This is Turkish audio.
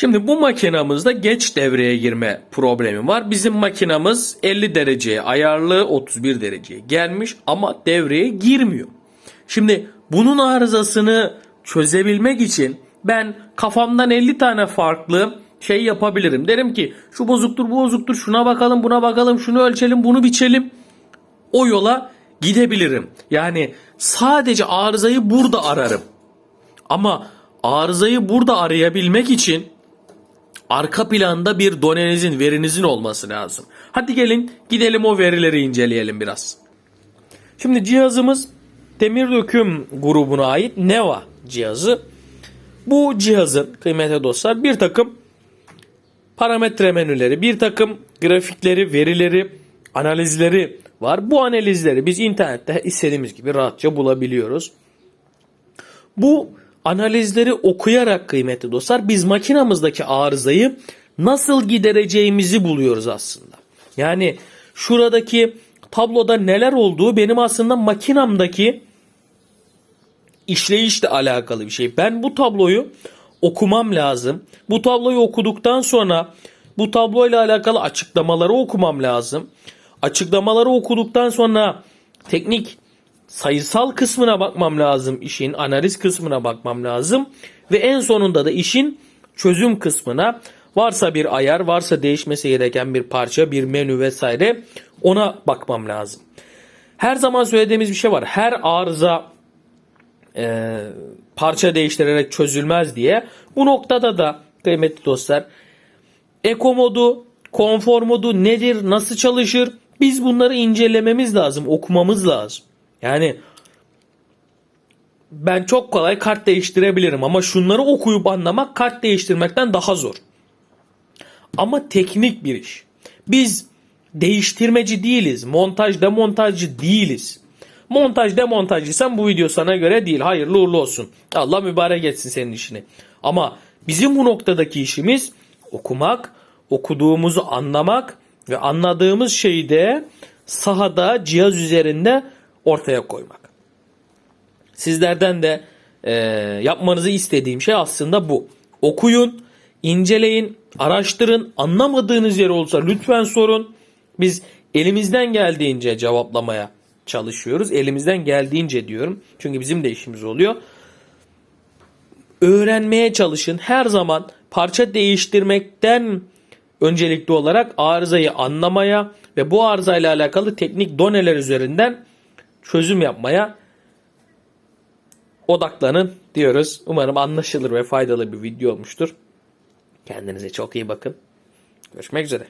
Şimdi bu makinamızda geç devreye girme problemi var. Bizim makinamız 50 dereceye ayarlı 31 dereceye gelmiş ama devreye girmiyor. Şimdi bunun arızasını çözebilmek için ben kafamdan 50 tane farklı şey yapabilirim. Derim ki şu bozuktur bu bozuktur şuna bakalım buna bakalım şunu ölçelim bunu biçelim. O yola gidebilirim. Yani sadece arızayı burada ararım. Ama arızayı burada arayabilmek için arka planda bir donenizin, verinizin olması lazım. Hadi gelin gidelim o verileri inceleyelim biraz. Şimdi cihazımız demir döküm grubuna ait Neva cihazı. Bu cihazın kıymetli dostlar bir takım parametre menüleri, bir takım grafikleri, verileri, analizleri var. Bu analizleri biz internette istediğimiz gibi rahatça bulabiliyoruz. Bu analizleri okuyarak kıymetli dostlar biz makinamızdaki arızayı nasıl gidereceğimizi buluyoruz aslında. Yani şuradaki tabloda neler olduğu benim aslında makinamdaki işleyişle alakalı bir şey. Ben bu tabloyu okumam lazım. Bu tabloyu okuduktan sonra bu tabloyla alakalı açıklamaları okumam lazım. Açıklamaları okuduktan sonra teknik sayısal kısmına bakmam lazım işin analiz kısmına bakmam lazım ve en sonunda da işin çözüm kısmına varsa bir ayar varsa değişmesi gereken bir parça bir menü vesaire ona bakmam lazım. Her zaman söylediğimiz bir şey var. Her arıza e, parça değiştirerek çözülmez diye. Bu noktada da kıymetli dostlar Eko modu, konfor modu nedir, nasıl çalışır? Biz bunları incelememiz lazım, okumamız lazım. Yani ben çok kolay kart değiştirebilirim ama şunları okuyup anlamak kart değiştirmekten daha zor. Ama teknik bir iş. Biz değiştirmeci değiliz. Montaj demontajcı değiliz. Montaj demontajcıysan bu video sana göre değil. Hayırlı uğurlu olsun. Allah mübarek etsin senin işini. Ama bizim bu noktadaki işimiz okumak, okuduğumuzu anlamak ve anladığımız şeyi de sahada cihaz üzerinde ortaya koymak. Sizlerden de e, yapmanızı istediğim şey aslında bu. Okuyun, inceleyin, araştırın. Anlamadığınız yer olsa lütfen sorun. Biz elimizden geldiğince cevaplamaya çalışıyoruz. Elimizden geldiğince diyorum. Çünkü bizim de işimiz oluyor. Öğrenmeye çalışın. Her zaman parça değiştirmekten öncelikli olarak arızayı anlamaya ve bu arızayla alakalı teknik doneler üzerinden çözüm yapmaya odaklanın diyoruz. Umarım anlaşılır ve faydalı bir video olmuştur. Kendinize çok iyi bakın. Görüşmek üzere.